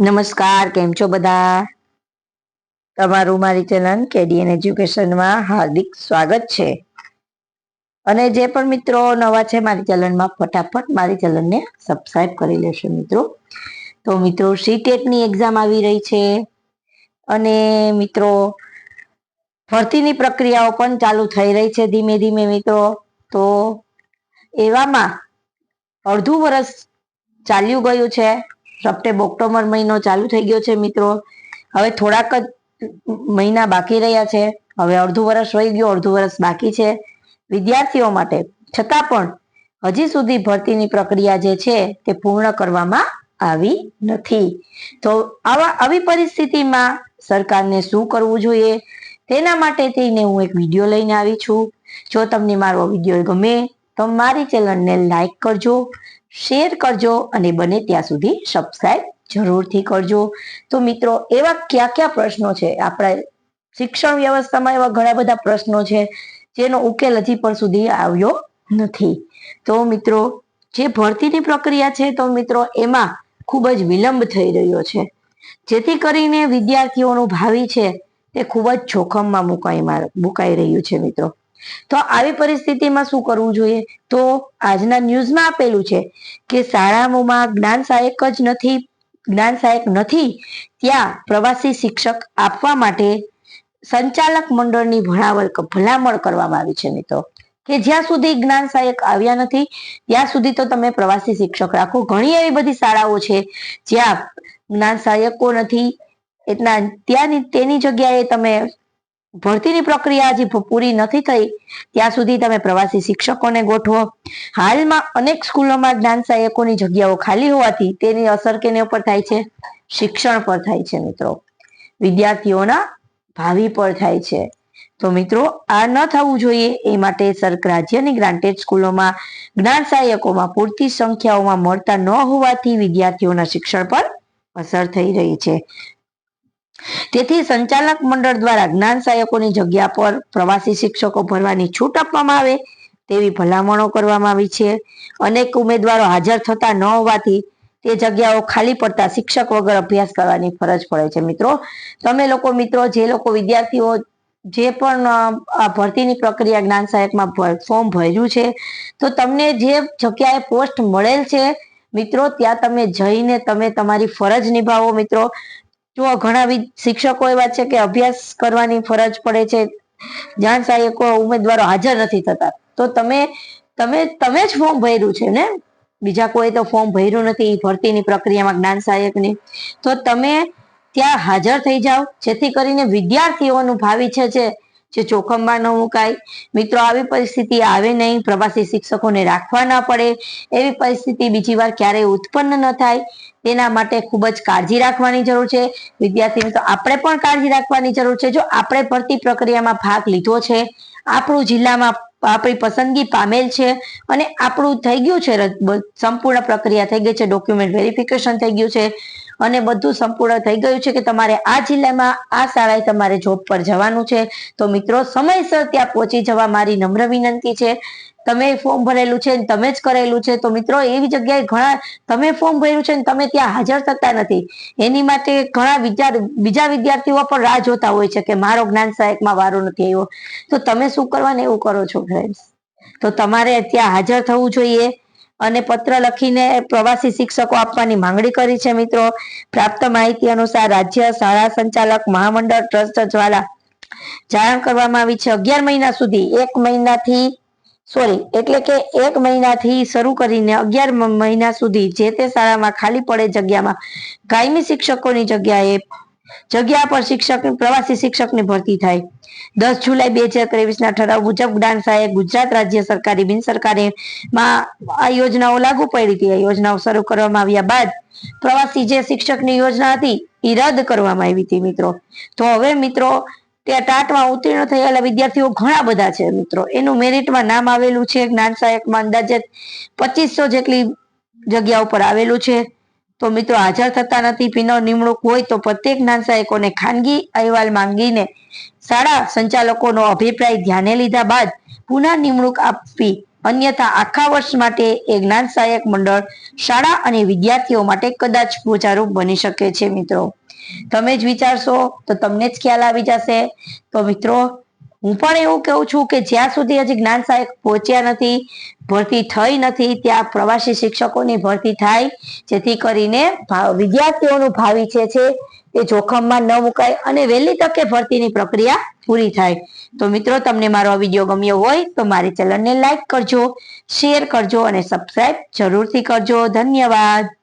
નમસ્કાર, કેમ છો બધા? તમારું મારી ચેનલ કેડીએન એજ્યુકેશનમાં હાર્દિક સ્વાગત છે. અને જે પણ મિત્રો નવા છે, મારી ચેનલમાં ફટાફટ મારી ચેનલને સબસ્ક્રાઈબ કરી લેશો મિત્રો. તો મિત્રો સીટેટની એક્ઝામ આવી રહી છે. અને મિત્રો, ભરતીની પ્રક્રિયાઓ પણ ચાલુ થઈ રહી છે ધીમે ધીમે મિત્રો. તો એવામાં અડધું વર્ષ ચાલ્યું ગયું છે. સપ્ટેમ્બર, ઓક્ટોબર મહિનો ચાલુ થઈ ગયો છે મિત્રો. હવે થોડાક જ મહિના બાકી રહ્યા છે. હવે અડધું વર્ષ વહી ગયું, અડધું વર્ષ બાકી છે. વિદ્યાર્થીઓ માટે છતાં પણ હજી સુધી ભરતીની પ્રક્રિયા જે છે તે પૂર્ણ કરવામાં આવી નથી. તો આવા, આવી પરિસ્થિતિમાં સરકારને શું કરવું જોઈએ? તેના માટે થઈને હું એક વીડિયો લઈને આવી છું. જો તમને મારો વીડિયો ગમે તો મારી ચેનલને લાઈક કરજો. શેર કરજો અને બને ત્યાં સુધી સબસ્ક્રાઈબ જરૂરથી કરજો. તો મિત્રો, એવા કયા કયા પ્રશ્નો છે? આપણા શિક્ષણ વ્યવસ્થામાં એવા ઘણા બધા પ્રશ્નો છે, જેનો ઉકેલ હજી પણ સુધી આવ્યો નથી. તો મિત્રો, જે ભરતીની પ્રક્રિયા છે, તો મિત્રો, એમાં ખૂબ જ વિલંબ થઈ રહ્યો છે. જેથી કરીને વિદ્યાર્થીઓનું ભાવિ છે, તે ખૂબ જ જોખમમાં મુકાઈ મુકાઈ રહ્યું છે, મિત્રો. તો આવી પરિસ્થિતિમાં શું કરવું જોઈએ? તો આજના ન્યૂઝમાં આપેલું છે કે શાળાઓમાં જ્ઞાન સહાયક જ નથી, જ્ઞાન સહાયક નથી, ત્યાં પ્રવાસી શિક્ષક આપવા માટે સંચાલક મંડળની ભણાવલ ભલામણ કરવામાં આવી છે મિત્રો. કે જ્યાં સુધી જ્ઞાન સહાયક આવ્યા નથી, ત્યાં સુધી તો તમે પ્રવાસી શિક્ષક રાખો. ઘણી એવી બધી શાળાઓ છે જ્યાં જ્ઞાન સહાયકો નથી, એટલા ત્યાંની તેની જગ્યાએ તમે ભરતીની પ્રક્રિયા હજી પૂરી નથી થઈ. ત્યાં સુધી તમે પ્રવાસી શિક્ષકોને ગોઠવો. હાલમાં અનેક સ્કૂલોમાં જ્ઞાન સહાયકોની જગ્યાઓ ખાલી હોવાથી તેની અસર કેને ઉપર થાય છે? શિક્ષણ પર થાય છે મિત્રો. વિદ્યાર્થીઓના ભાવિ પર થાય છે. તો મિત્રો, આ ન થવું જોઈએ. એ માટે સરકાર રાજ્યની ગ્રાન્ટેડ સ્કૂલોમાં જ્ઞાન સહાયકોમાં પૂરતી સંખ્યાઓમાં મળતા ન હોવાથી વિદ્યાર્થીઓના શિક્ષણ પર અસર થઈ રહી છે. તેથી સંચાલક મંડળ દ્વારા જ્ઞાન સહાયકોની જગ્યા પર પ્રવાસી શિક્ષકો ભરવાની છૂટ આપવામાં આવે તેવી ભલામણો કરવામાં આવી છે. અનેક ઉમેદવારો હાજર થતા ન હોવાથી તે જગ્યાઓ ખાલી પડતા શિક્ષક વગર અભ્યાસ કરવાની ફરજ પડે છે. મિત્રો, તમે લોકો મિત્રો, જે લોકો વિદ્યાર્થીઓ જે પણ ભરતીની પ્રક્રિયા જ્ઞાન સહાયકમાં ફોર્મ ભર્યું છે, તો તમને જે જગ્યાએ પોસ્ટ મળેલ છે, મિત્રો, ત્યાં તમે જઈને તમે તમારી ફરજ નિભાવો, મિત્રો. જો ઘણા શિક્ષકો એવા છે કે અભ્યાસ કરવાની ફરજ પડે છે. જ્ઞાન સહાયકો, ઉમેદવારો હાજર નથી થતા. તો તમે તમે તમે જ ફોર્મ ભર્યું છે ને? બીજા કોઈ તો ફોર્મ ભર્યું નથી ભરતીની પ્રક્રિયામાં જ્ઞાન સહાયકની. તો તમે ત્યાં હાજર થઈ જાઓ, જેથી કરીને વિદ્યાર્થીઓનું ભાવિ છે. જોખમમાં ન મુકાય. મિત્રો, આવી પરિસ્થિતિ આવે નહીં. પ્રવાસી શિક્ષકોને રાખવા ના પડે. એવી પરિસ્થિતિ બીજી વાર ક્યારેય ઉત્પન્ન ન થાય. તેના માટે ખૂબ જ કાળજી રાખવાની જરૂર છે. વિદ્યાર્થી મિત્રો, આપણે પણ કાળજી રાખવાની જરૂર છે. જો આપણે ભરતી પ્રક્રિયામાં ભાગ લીધો છે, આપણું જિલ્લામાં આપણી પસંદગી પામેલ છે અને આપણું થઈ ગયું છે સંપૂર્ણ પ્રક્રિયા થઈ ગઈ છે. ડોક્યુમેન્ટ વેરિફિકેશન થઈ ગયું છે. અને બધું સંપૂર્ણ થઈ ગયું છે કે તમારે આ જિલ્લામાં આ શાળાએ તમારે જોબ પર જવાનું છે. તો મિત્રો, સમયસર ત્યાં પહોંચી જવા મારી નમ્ર વિનંતી છે. તમે ફોર્મ ભરેલું છે તમે જ કરેલું છે. તો મિત્રો, એવી જગ્યાએ ઘણા, તમે ફોર્મ ભર્યું છે તમે ત્યાં હાજર થતા નથી. એની માટે ઘણા વિચાર બીજા વિદ્યાર્થીઓ પણ રાહ જોતા હોય છે કે મારો જ્ઞાન સહાયકમાં વારો નથી આવ્યો. તો તમે શું કરવાનું એવું કરો છો ફ્રેન્ડ્સ તો તમારે ત્યાં હાજર થવું જોઈએ. અને પત્ર લખીને પ્રવાસી શિક્ષકો આપવાની માંગણી કરી છે, મિત્રો. પ્રાપ્ત માહિતી અનુસાર રાજ્ય શાળા સંચાલક મહામંડળ ટ્રસ્ટ દ્વારા જાણ કરવામાં આવી છે. અગિયાર મહિના સુધી, એક મહિનાથી, સોરી, એટલે કે એક મહિનાથી શરૂ કરીને અગિયાર મહિના સુધી જે તે શાળામાં ખાલી પડે જગ્યામાં કાયમી શિક્ષકોની જગ્યાએ જગ્યા પર શિક્ષક, પ્રવાસી શિક્ષકની ભરતી થાય. દસ જુલાઈ બે હજાર ત્રેવીસ ના ઠરાવ મુજબ જ્ઞાન ગુજરાત રાજ્ય સરકારી બિન સરકારી માં આ યોજનાઓ લાગુ પડી હતી. આ યોજનાઓ શરૂ કરવામાં આવ્યા બાદ પ્રવાસી જે શિક્ષકની યોજના હતી એ રદ કરવામાં આવી હતી મિત્રો. તો હવે મિત્રો, ત્યાં ટાટમાં ઉત્તીર્ણ થયેલા વિદ્યાર્થીઓ ઘણા બધા છે મિત્રો. એનું મેરિટમાં નામ આવેલું છે, જ્ઞાન સહાયકમાં અંદાજે પચીસો જેટલી જગ્યા ઉપર આવેલું છે. તો મિત્રો હાજર થતા નથી પીનો નિમણૂક હોય તો પ્રત્યેક જ્ઞાન ખાનગી અહેવાલ માંગીને શાળા સંચાલકોનો અભિપ્રાય ધ્યાને લીધા બાદ પુનઃ નિમણૂક આપવી, અન્યથા આખા વર્ષ માટે એ જ્ઞાન સહાયક મંડળ શાળા અને વિદ્યાર્થીઓ માટે કદાચ બોજારૂપ બની શકે છે મિત્રો. તમે જ વિચારશો તો તમને જ ખ્યાલ આવી જશે. તો મિત્રો હું પણ એવું કહું છું કે જ્યાં સુધી હજી જ્ઞાન સહાયક પહોંચ્યા નથી, ભરતી થઈ નથી, ત્યાં પ્રવાસી શિક્ષકોની ભરતી થાય, જેથી કરીને વિદ્યાર્થીઓનું ભાવિ છે છે, એ જોખમમાં ન મુકાય અને વહેલી તકે ભરતીની પ્રક્રિયા પૂરી થાય. તો મિત્રો, તમને મારો વીડિયો ગમ્યો હોય, તો મારી ચેનલને લાઈક કરજો, શેર કરજો અને સબસ્ક્રાઇબ જરૂરથી કરજો. ધન્યવાદ.